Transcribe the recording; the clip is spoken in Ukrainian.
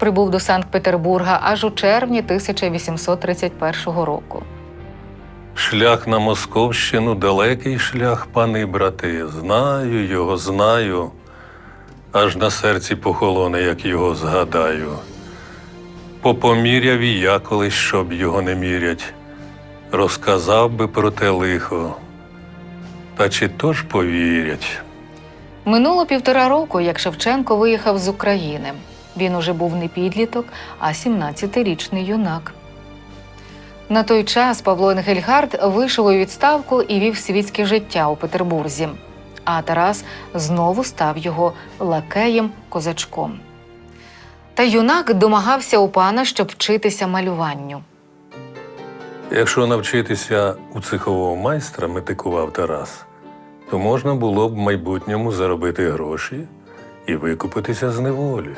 прибув до Санкт-Петербурга аж у червні 1831 року. Шлях на Московщину далекий шлях, пани й брати. Знаю його, знаю. Аж на серці похолоне, як його згадаю. Попоміряв і я колись, щоб його не мірять. Розказав би про те лихо. Та чи то ж повірять? Минуло півтора року, як Шевченко виїхав з України. Він уже був не підліток, а 17-річний юнак. На той час Павло Енгельгард вийшов у відставку і вів світське життя у Петербурзі. А Тарас знову став його лакеєм козачком. Та юнак домагався у пана, щоб вчитися малюванню. Якщо навчитися у цехового майстра, метикував Тарас, то можна було б в майбутньому заробити гроші і викупитися з неволі.